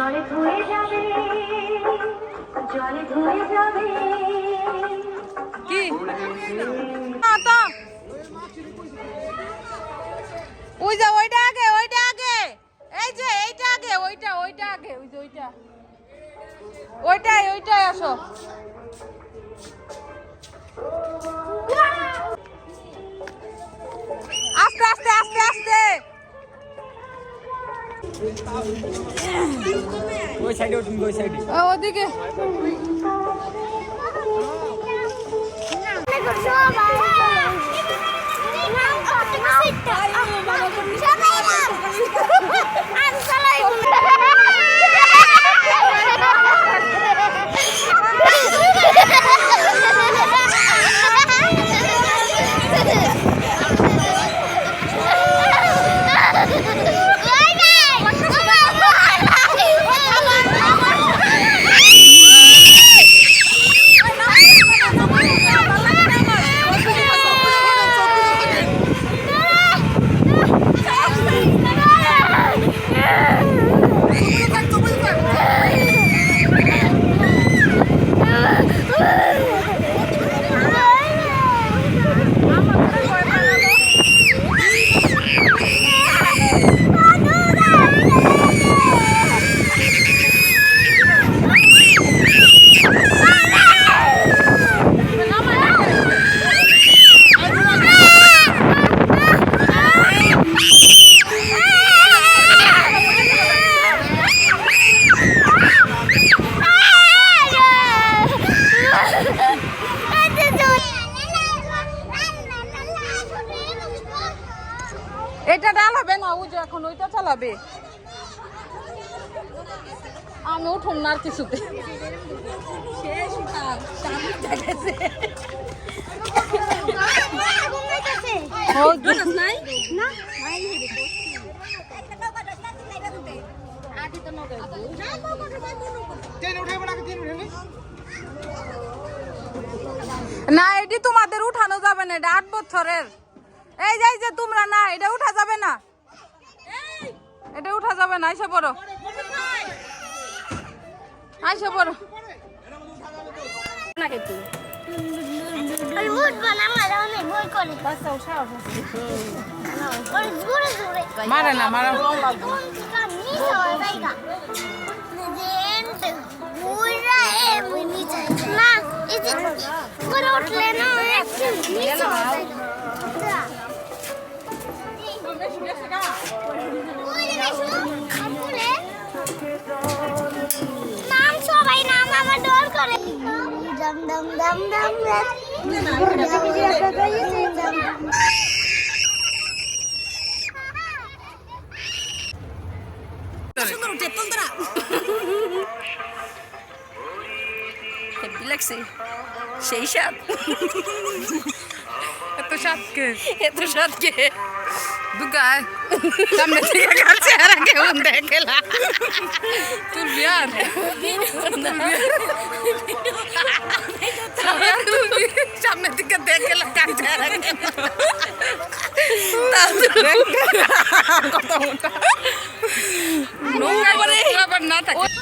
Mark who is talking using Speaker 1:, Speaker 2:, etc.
Speaker 1: জলে ধুয়ে যাবে, জলে ধুয়ে যাবে।
Speaker 2: কি? ওই যা, ওইটা আগে ওইটা আগে। এই যে, এইটা আগে, ওইটা ওইটা আগে, ওই যে, ওইটা। ওইটাই ওইটাই, আসো।
Speaker 3: ওই সাইডে উঠুন ওই সাইডে।
Speaker 2: ওদিকে। এটা ডালাবে না ও যে এখন ওইটা চালাবে। আমি উঠুন না আর কিছুতে। না এটি তোমাদের উঠানো যাবে না এটা আট বছরের। এই যাই যে তোমরা না এটা উঠা যাবে না। এটা উঠা যাবে না আইসা পড়ো। আইসা পড়ো। মারে না মারা।
Speaker 4: উঠলে না দম দম দম দম
Speaker 5: হেব্বি লাগছে সেই স্বাদ
Speaker 2: এত সাতকে
Speaker 5: এত স্বাদ কে?
Speaker 2: দুগায়। সামনে থেকে কাছে আর আগে দেখেলা তুলবি আর? তুলবি কত মোটা নৌকা করে আবার না থাকে